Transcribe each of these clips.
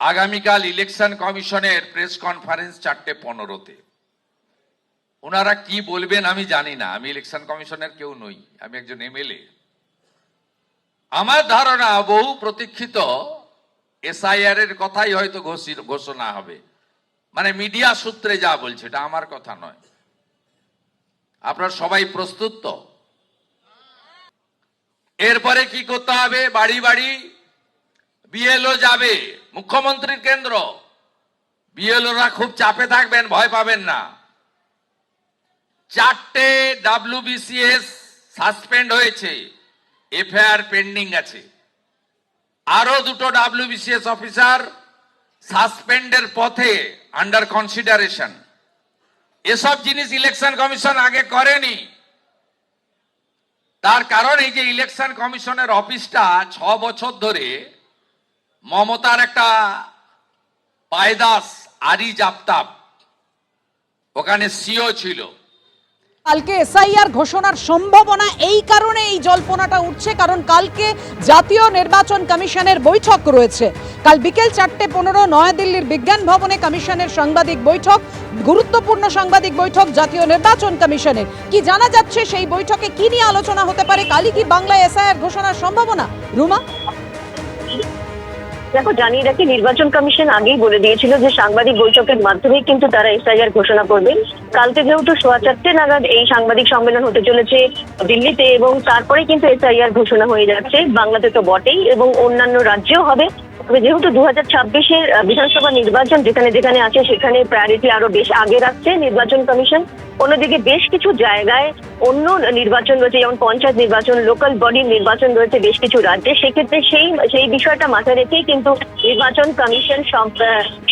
আগামীকাল ইলেকশন কমিশনের press conference চারটে পনেরোতে। ওনারা কি বলবেন আমি জানি না, আমি ইলেকশন কমিশনের কেউ নই, আমি একজন এমএলএ। আমার ধারণা বহু প্রতীক্ষিত এসআইআর এর কথাই হয়তো ঘোষি- ঘোষণা হবে। মানে মিডিয়া সূত্রে যা বলছে, এটা আমার কথা নয়। আপনারা সবাই প্রস্তুত তো? এরপরে কি করতে হবে? বাড়ি বাড়ি বিএলও যাবে। মুখ্যমন্ত্রীর কেন্দ্র। বিএলওরা খুব চাপে থাকবেন, ভয় পাবেন না। চারটে ডাব্লিউবিসিএস সাসপেন্ড হয়েছে, এফআইআর পেন্ডিং আছে। আরও দুটো ডাব্লিউবিসিএস অফিসার সাসপেন্ডের পথে আন্ডার কনসিডারেশন এসব জিনিস ইলেকশন কমিশন আগে করেনি। তার কারণ এই যে ইলেকশন কমিশনের অফিসটা ছ বছর ধরে মমতার একটা পায়দাস আরি জাপতাপ ওখানে সিও ছিল। কালকে এসআইআর ঘোষণার সম্ভাবনা এই কারণে এই জল্পনাটা উঠছে, কারণ কালকে জাতীয় নির্বাচন কমিশনের বৈঠক রয়েছে। কাল বিকেল চারটে পনেরো নয়াদিল্লির বিজ্ঞান ভবনে কমিশনের সাংবাদিক বৈঠক, গুরুত্বপূর্ণ সাংবাদিক বৈঠক জাতীয় নির্বাচন কমিশনের। কি জানা যাচ্ছে সেই বৈঠকে কি নিয়ে আলোচনা হতে পারে? কালই কি বাংলায় এসআইআর ঘোষণার সম্ভাবনা? রুমা? দেখো, জানিয়ে রাখি, নির্বাচন কমিশন আগেই বলে দিয়েছিল যে সাংবাদিক বৈঠকের মাধ্যমে কিন্তু তারা এসআইআর ঘোষণা করবেন কালকে যেহেতু সোয়া চারটে নাগাদ এই সাংবাদিক সম্মেলন হতে চলেছে দিল্লিতে এবং তারপরে কিন্তু এসআইআর ঘোষণা হয়ে যাচ্ছে। বাংলাতে তো বটেই এবং অন্যান্য রাজ্যেও হবে। তবে যেহেতু দু হাজার ছাব্বিশের বিধানসভা নির্বাচন যেখানে যেখানে আছে, সেখানে প্রায়োরিটি আরও বেশ আগে রাখছে নির্বাচন কমিশন। অন্যদিকে বেশ কিছু জায়গায় অন্য নির্বাচন রয়েছে, যেমন পঞ্চায়েত নির্বাচন লোকাল বডির নির্বাচন রয়েছে বেশ কিছু রাজ্যে। সেক্ষেত্রে সেই সেই বিষয়টা মাথায় রেখেই কিন্তু নির্বাচন কমিশন সব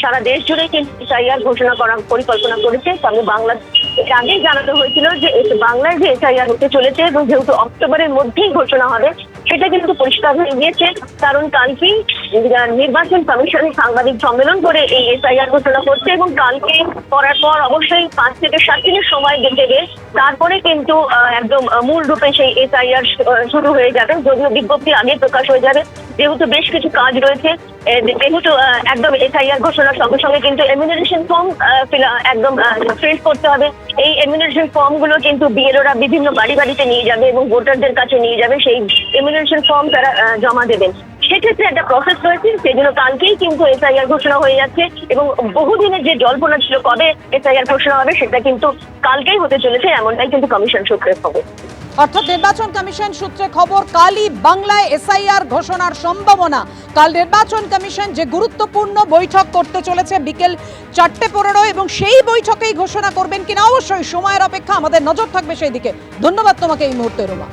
সারা দেশ জুড়ে কিন্তু এসআইআর ঘোষণা করার পরিকল্পনা করেছে। তবে বাংলা এর আগেই জানানো হয়েছিল যে বাংলায় যে এসআইআর হতে চলেছে এবং যেহেতু অক্টোবরের মধ্যেই ঘোষণা হবে সেটা কিন্তু পরিষ্কার হয়ে গিয়েছে, কারণ কালকেই নির্বাচন কমিশনের সাংবাদিক সম্মেলন করে এই এসআইআর ঘোষণা করছে এবং কালকে করার পর অবশ্যই পাঁচ থেকে সাত দিনের সময় দেবে তারপরে কিন্তু একদম মূল রূপে সেই এসআইআর শুরু হয়ে যাবে। যদিও বিজ্ঞপ্তি আগে প্রকাশ হয়ে যাবে যেহেতু বেশ কিছু কাজ রয়েছে যেহেতু একদম এসআইআর ঘোষণার সঙ্গে সঙ্গে কিন্তু এমিউনারেশন ফর্ম একদম ফিল করতে হবে। এই এমিউনারেশন ফর্মগুলো কিন্তু বিএলওরা বিভিন্ন বাড়ি বাড়িতে নিয়ে যাবে এবং ভোটারদের কাছে নিয়ে যাবে, সেই এমিউনারেশন ফর্ম তারা জমা দেবেন। সেক্ষেত্রে একটা প্রসেস রয়েছে, সেগুলো কালকেই কিন্তু এসআইআর ঘোষণা হয়ে যাচ্ছে এবং বহুদিনের যে জল্পনা ছিল কবে এসআইআর ঘোষণা হবে, সেটা কিন্তু কালকেই হতে চলেছে, এমনটাই কিন্তু কমিশন সূত্রের খবর। অর্থাৎ নির্বাচন কমিশন সূত্রে খবর, কালই বাংলায় এসআইআর ঘোষণার সম্ভাবনা। কাল নির্বাচন কমিশন যে গুরুত্বপূর্ণ বৈঠক করতে চলেছে বিকেল চারটে পনেরো, এবং সেই বৈঠকেই ঘোষণা করবেন কিনা অবশ্যই সময়ের অপেক্ষা আমাদের নজর থাকবে সেই দিকে ধন্যবাদ তোমাকে এই মুহূর্তে, রুমা।